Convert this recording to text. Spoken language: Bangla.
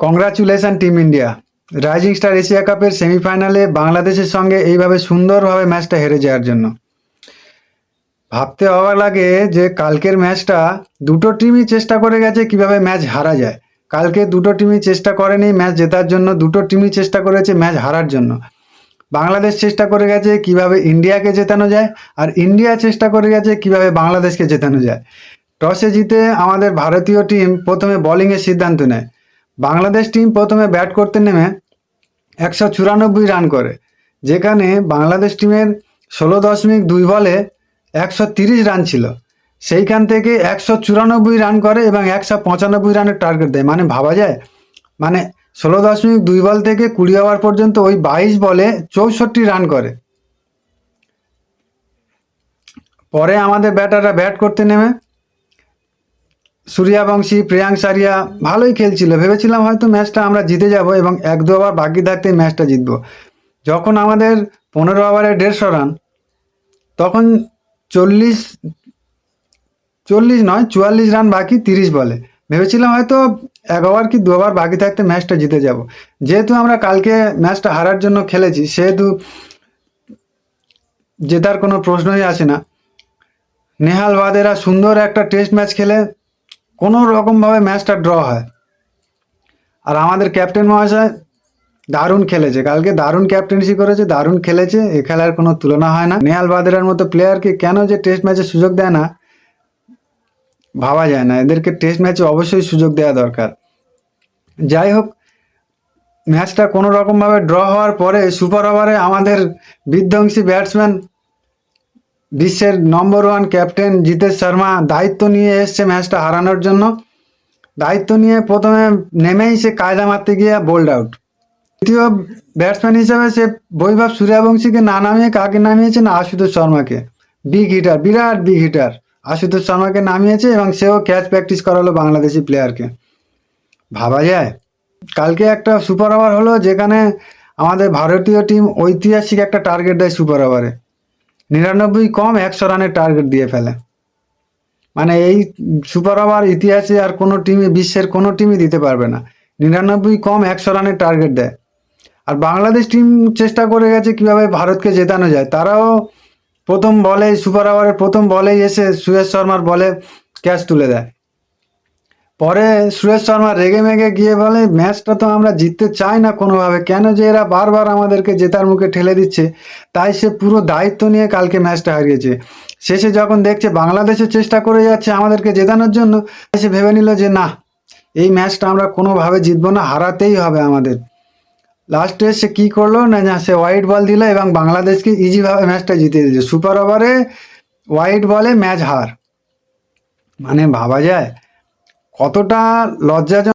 Congratulation team India rising star Asia কাপের সেমিফাইনালে বাংলাদেশের সঙ্গে এইভাবে সুন্দরভাবে ম্যাচটা হেরে যাওয়ার জন্য। ভাবতে অবাক লাগে যে কালকের ম্যাচটা দুটো টিমই চেষ্টা করে গেছে কীভাবে ম্যাচ হারা যায়। কালকে দুটো টিমই চেষ্টা করেনি ম্যাচ জেতার জন্য, দুটো টিমই চেষ্টা করেছে ম্যাচ হারার জন্য। বাংলাদেশ চেষ্টা করে গেছে কীভাবে ইন্ডিয়াকে জেতানো যায় আর ইন্ডিয়া চেষ্টা করে গেছে কীভাবে বাংলাদেশকে জেতানো যায়। টসে জিতে আমাদের ভারতীয় টিম প্রথমে বোলিংয়ের সিদ্ধান্ত নেয়। বাংলাদেশ টিম প্রথমে ব্যাট করতে নেমে একশো চুরানব্বই রান করে, যেখানে বাংলাদেশ টিমের ষোলো দশমিক দুই বলে একশো তিরিশ রান ছিল। সেইখান থেকে একশো চুরানব্বই রান করে এবং একশো পঁচানব্বই রানের টার্গেট দেয়। মানে ভাবা যায় মানে ষোলো দশমিক দুই বল থেকে কুড়ি ওভার পর্যন্ত ওই বাইশ বলে চৌষট্টি রান করে। পরে আমাদের ব্যাটাররা ব্যাট করতে নেমে সূর্যাবংশী প্রিয়াঙ্ক সারিয়া ভালোই খেলছিল। ভেবেছিলাম হয়তো ম্যাচটা আমরা জিতে যাব এবং এক দু ওভার বাকি থাকতে ম্যাচটা জিতবো। যখন আমাদের পনেরো ওভারে দেড়শো রান, তখন চল্লিশ চল্লিশ নয়, চুয়াল্লিশ রান বাকি তিরিশ বলে। ভেবেছিলাম হয়তো এক ওভার কি দু ওভার বাকি থাকতে ম্যাচটা জিতে যাব। যেহেতু আমরা কালকে ম্যাচটা হারার জন্য খেলেছি, সেহেতু জেতার কোনো প্রশ্নই আসে না। নেহাল বাদেরা সুন্দর একটা টেস্ট ম্যাচ খেলে কোনো রকমভাবে ম্যাচটা ড্র হয়। আর আমাদের ক্যাপ্টেন মহাশয় দারুণ খেলেছে। কালকে দারুণ ক্যাপ্টেন্সি করেছে, দারুণ খেলেছে, এ খেলার কোনো তুলনা হয় না। নেহাল বাদেরার মতো প্লেয়ারকে কেন যে টেস্ট ম্যাচে সুযোগ দেয় না, ভাবা যায় না। এদেরকে টেস্ট ম্যাচে অবশ্যই সুযোগ দেওয়া দরকার। যাই হোক, ম্যাচটা কোনো রকমভাবে ড্র হওয়ার পরে সুপার ওভারে আমাদের বিধ্বংসী ব্যাটসম্যান বিশ্বের number one captain Jitesh Sharma দায়িত্ব নিয়ে এসছে ম্যাচটা হারানোর জন্য। দায়িত্ব নিয়ে প্রথমে নেমেই সে কায়দা মারতে গিয়ে বোল্ড আউট দ্বিতীয় ব্যাটসম্যান হিসেবে সে বৈভব সূর্যবংশীকে না নামিয়ে কাকে নামিয়েছে না আশুতোষ শর্মাকে। বিগ হিটার বিরাট বিগ হিটার আশুতোষ শর্মাকে নামিয়েছে এবং সেও ক্যাচ প্র্যাকটিস করালো বাংলাদেশি প্লেয়ারকে ভাবা যায়। কালকে একটা সুপার ওভার হলো যেখানে আমাদের ভারতীয় টিম ঐতিহাসিক একটা টার্গেট দেয় সুপার ওভারে নিরানব্বই কম একশো রানের টার্গেট দিয়ে ফেলে। মানে এই সুপার ওভার ইতিহাসে আর কোনো টিমে বিশ্বের কোনো টিমই দিতে পারবে না। নিরানব্বই কম একশো রানের টার্গেট দেয়। আর বাংলাদেশ টিম চেষ্টা করে গেছে কীভাবে ভারতকে জেতানো যায়। তারাও প্রথম বলে সুপার ওভারের প্রথম বলেই এসে সুয়েশ শর্মার বলে ক্যাচ তুলে দেয়। পরে সুরেশ শর্মা রেগে মেগে গিয়ে বলে, ম্যাচটা তো আমরা জিততে চাই না কোনোভাবে। কেন যে এরা বারবার আমাদেরকে জেতার মুখে ঠেলে দিচ্ছে, তাই সে পুরো দায়িত্ব নিয়ে কালকে ম্যাচটা হারিয়েছে। শেষে যখন দেখছে বাংলাদেশের চেষ্টা করে যাচ্ছে আমাদেরকে জেতানোর জন্য, সে ভেবে নিল যে, না, এই ম্যাচটা আমরা কোনোভাবে জিতবো না, হারাতেই হবে আমাদের। লাস্টে সে কী করল? না সে হোয়াইট বল দিল এবং বাংলাদেশকে ইজিভাবে ম্যাচটা জিতে দিয়েছে সুপার ওভারে হোয়াইট বলে ম্যাচ হার। মানে ভাবা যায় কতটা লজ্জাজনক